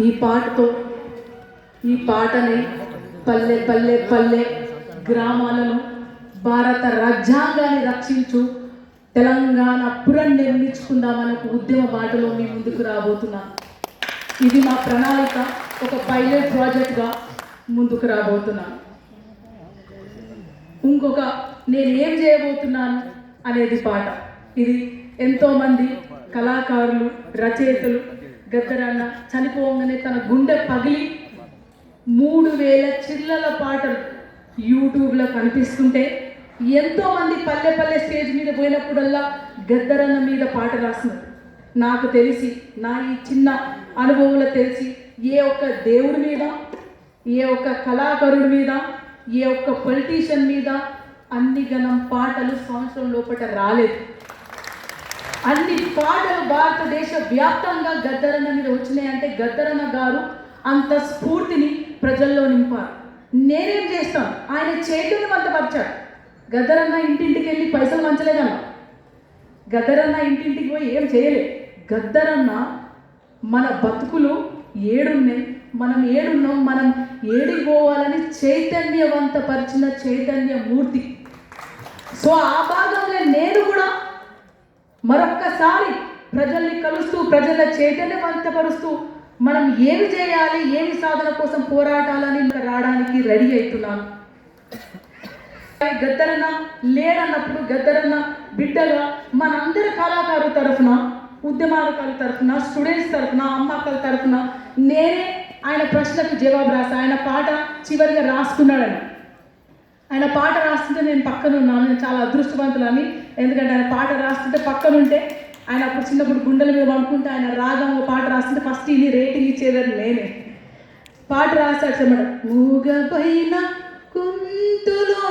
ఈ పాటతో ఈ పాటని పల్లె పల్లె పల్లె గ్రామాలను భారత రాజ్యాంగాన్ని రక్షించు తెలంగాణ పురం నిర్మించుకుందామని ఒక ఉద్యమ బాటలో మీ ముందుకు రాబోతున్నా. ఇది మా ప్రణాళిక ఒక పైలట్ ప్రాజెక్ట్గా ముందుకు రాబోతున్నా. ఇంకొక నేను ఏం చేయబోతున్నాను అనేది పాట. ఇది ఎంతోమంది కళాకారులు రచయితలు గద్దరాన్న చనిపోగానే తన గుండె పగిలి మూడు వేల చిల్లల పాటలు యూట్యూబ్లో కనిపిస్తుంటే ఎంతోమంది పల్లె పల్లె స్టేజ్ మీద పోయినప్పుడల్లా గద్దరన్న మీద పాట రాస్తున్నారు నాకు తెలిసి నా ఈ చిన్న అనుభవంలో తెలిసి ఏ ఒక్క దేవుడి మీద ఏ ఒక్క కళాకారుడి మీద ఏ ఒక్క పొలిటీషియన్ మీద అన్ని గణం పాటలు సంవత్సరం లోపల రాలేదు. అన్ని పాటలు భారతదేశ వ్యాప్తంగా గద్దరన్న మీద వచ్చినాయంటే గద్దరన్న గారు అంత స్ఫూర్తిని ప్రజల్లో నింపారు. నేనేం చేస్తాను ఆయన చైతన్యవంతపరిచాడు గద్దరన్న ఇంటింటికి వెళ్ళి పైసలు మంచలేదన్న గద్దరన్న ఇంటింటికి పోయి ఏం చేయలే గద్దరన్న మన బతుకులు ఏడున్నాయి. మనం ఏడున్నాం. మనం ఏడిపోవాలని చైతన్యవంతపరిచిన చైతన్య మూర్తి. సో ఆ భాగంలో నేను కూడా మరొక్కసారి ప్రజల్ని కలుస్తూ ప్రజల చైతన్యవంతపరుస్తూ మనం ఏమి చేయాలి ఏమి సాధన కోసం పోరాటాలని రావడానికి రెడీ అవుతున్నాను గద్దరన్న లేడన్నప్పుడు గద్దరన్న బిడ్డగా మనందరి కళాకారు తరఫున ఉద్యమాలకారుల తరఫున స్టూడెంట్స్ తరఫున అమ్మక్కల తరఫున నేనే ఆయన ప్రశ్నకు జవాబు రాసా. ఆయన పాట చివరిగా రాసుకున్నాడని. ఆయన పాట రాస్తుంటే నేను పక్కన ఉన్నాను. నేను చాలా అదృష్టవంతులని. ఎందుకంటే ఆయన పాట రాస్తుంటే పక్కన ఉంటే ఆయన అప్పుడు చిన్నప్పుడు గుండెల మీద పండుకుంటే ఆయన రాగం పాట రాస్తుంటే ఫస్ట్ ఇది రేటింగ్ ఇచ్చేదని నేనే. పాట రాశాడు చెమ్మడ మూగపైన కుంతులో